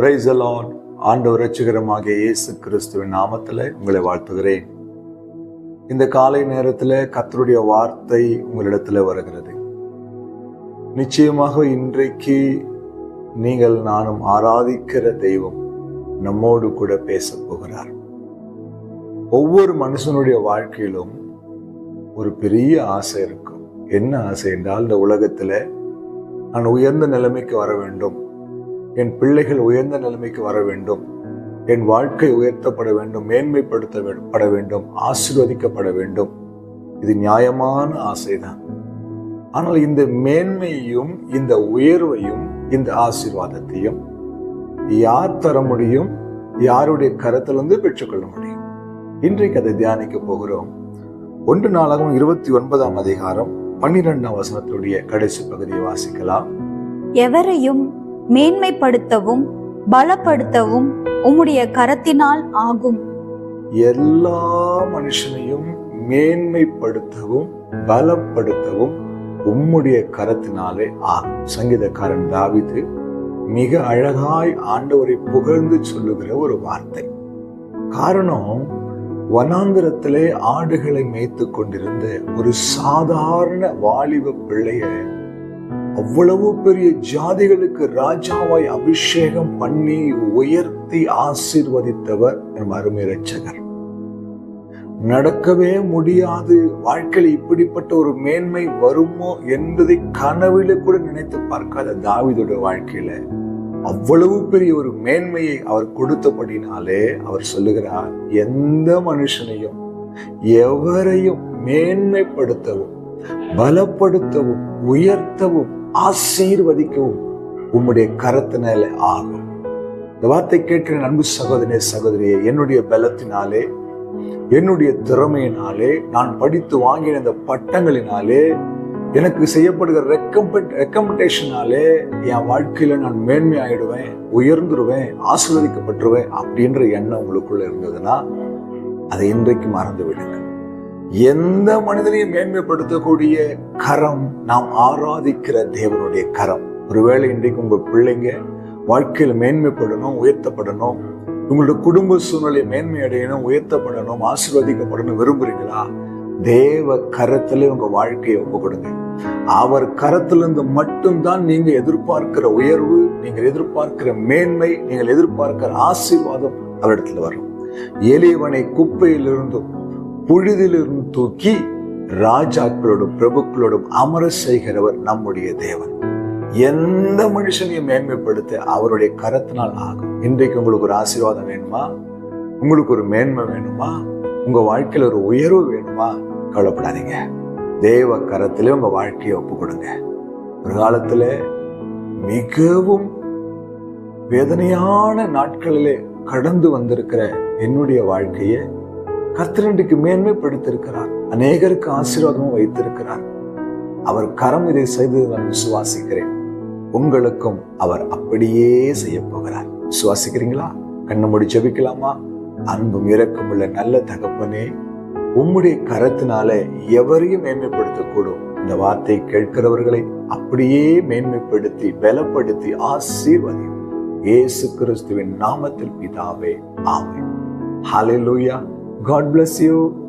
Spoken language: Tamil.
பிரைஸ் அலான் ஆண்டவர் ரட்சகரமாகிய இயேசு கிறிஸ்துவின் நாமத்தில் உங்களை வாழ்த்துகிறேன். இந்த காலை நேரத்தில் கத்தருடைய வார்த்தை உங்களிடத்தில் வருகிறது. நிச்சயமாக இன்றைக்கு நீங்கள் நானும் ஆராதிக்கிற தெய்வம் நம்மோடு கூட பேச போகிறார். ஒவ்வொரு மனுஷனுடைய வாழ்க்கையிலும் ஒரு பெரிய ஆசை இருக்கும். என்ன ஆசை என்றால் இந்த உலகத்தில் நான் உயர்ந்த நிலைமைக்கு வர வேண்டும். என் பிள்ளைகள் உயர்ந்த நிலைமைக்கு வர வேண்டும். என் வாழ்க்கை உயர்த்தப்பட வேண்டும் மேன்மைப்படுத்த வே- பட வேண்டும் ஆசிர்வதிக்கப்பட வேண்டும். இது நியாயமான ஆசைதான். ஆனால் இந்த மேன்மையையும் இந்த உயர்வையும் இந்த ஆசீர்வாதத்தையும் யார் தர முடியும்? யாருடைய கருத்திலிருந்து பெற்றுக்கொள்ள முடியும்? இன்றைக்கு அதை தியானிக்க போகிறோம். ஒன்று நாளாகவும் இருபத்தி ஒன்பதாம் அதிகாரம் பன்னிரெண்டாம் வசனத்துடைய கடைசி பகுதியை வாசிக்கலாம். எவரையும் மேன்மைப்படுத்தவும் பலப்படுத்தவும் உம்முடைய கரத்தினால் ஆகும். எல்லா மனுஷனையும் மேன்மைப்படுத்தவும் பலப்படுத்தவும் உம்முடைய கரத்தினாலே ஆகும். சங்கீதக்காரன் தாவிது மிக அழகாய் ஆண்டவரை புகழ்ந்து சொல்லுகிற ஒரு வார்த்தை. காரணம் வனாந்திரத்திலே ஆடுகளை மேய்த்து கொண்டிருந்த ஒரு சாதாரண வாலிப பிள்ளைய அவ்வளவு பெரிய ஜாதிகளுக்கு ராஜாவாய் அபிஷேகம் பண்ணி உயர்த்தி ஆசீர்வதித்தவர் நம் அருமை ரட்சகர் நடக்கவே முடியாது. வாழ்க்கையில் இப்படிப்பட்ட ஒரு மேன்மை வருமோ என்பதை கனவில கூட நினைத்து பார்க்காத தாவிதோட வாழ்க்கையில அவ்வளவு பெரிய ஒரு மேன்மையை அவர் கொடுத்தபடினாலே அவர் சொல்லுகிறார் எந்த மனுஷனையும் எவரையும் மேன்மைப்படுத்தவும் பலப்படுத்தவும் உயர்த்தவும் ஆசீர்வதிக்கவும். உம்முடைய கரத்தினால ஆகும். இந்த வார்த்தை கேட்கிற அன்பு சகோதரே சகோதரியே என்னுடைய பலத்தினாலே என்னுடைய திறமையினாலே நான் படித்து வாங்கின இந்த பட்டங்களினாலே எனக்கு செய்யப்படுகிற ரெக்கமெண்ட் ரெக்கமெண்டேஷனாலே என் வாழ்க்கையில நான் மேன்மை ஆயிடுவேன் உயர்ந்துருவேன் ஆசீர்வதிக்கப்பட்டுருவேன் அப்படின்ற எண்ணம் உங்களுக்குள்ள இருந்ததுன்னா அதை இன்றைக்கு மறந்து விடுங்க எந்த மனிதனையும் மேன்மைப்படுத்தக்கூடிய கரம் நாம் ஆராதிக்கிற தேவனுடைய கரம். ஒருவேளை இன்றைக்கு உங்கள் பிள்ளைங்க வாழ்க்கையில் மேன்மைப்படணும் உயர்த்தப்படணும் உங்களோட குடும்ப சூழ்நிலை மேன்மை அடையணும் உயர்த்தப்படணும் ஆசீர்வதிக்கப்படணும் விரும்புறீங்களா? தேவ கரத்திலே உங்க வாழ்க்கையை ஒப்பு கொடுங்க அவர் கரத்திலிருந்து மட்டும்தான் நீங்க எதிர்பார்க்கிற உயர்வு நீங்கள் எதிர்பார்க்கிற மேன்மை நீங்கள் எதிர்பார்க்கிற ஆசீர்வாதம் அவரிடத்துல வரும். எளியவனை குப்பையிலிருந்தும் புழுதிலிருந்து தூக்கி ராஜாக்களோடும் பிரபுக்களோடும் அமர செய்கிறவர் நம்முடைய தேவன். எந்த மனுஷனையும் மேன்மைப்படுத்த அவருடைய கரத்தினால் ஆகும். இன்றைக்கு உங்களுக்கு ஒரு ஆசீர்வாதம் வேணுமா? உங்களுக்கு ஒரு மேன்மை வேணுமா? உங்க வாழ்க்கையில ஒரு உயர்வு வேணுமா? கவலைப்படாதீங்க. தேவ கரத்திலே உங்க வாழ்க்கையை ஒப்பு கொடுங்க ஒரு காலத்துல மிகவும் வேதனையான நாட்களிலே கடந்து வந்திருக்கிற என்னுடைய வாழ்க்கையை கர்த்தரண்டுக்கு மேன்மைப்படுத்திருக்கிறார் அநேகருக்கு ஆசீர்வாதமும் வைத்திருக்கிறார். அவர் கரம் இதை செய்து நான் விசுவாசிக்கிறேன். உங்களுக்கும் அவர் அப்படியே செய்ய போகிறார். விசுவாசிக்கிறீங்களா? கண்ணு மூடி ஜபிக்கலாமா? அன்பும் இரக்கமுள்ள நல்ல தகப்பனே உம்முடைய கரத்தினால எவரையும் மேன்மைப்படுத்தக்கூடும். இந்த வார்த்தை கேட்கிறவர்களை அப்படியே மேன்மைப்படுத்தி பலப்படுத்தி ஆசீர்வதியும். இயேசு கிறிஸ்துவின் நாமத்தில் பிதாவே ஹாலே லூயா God bless you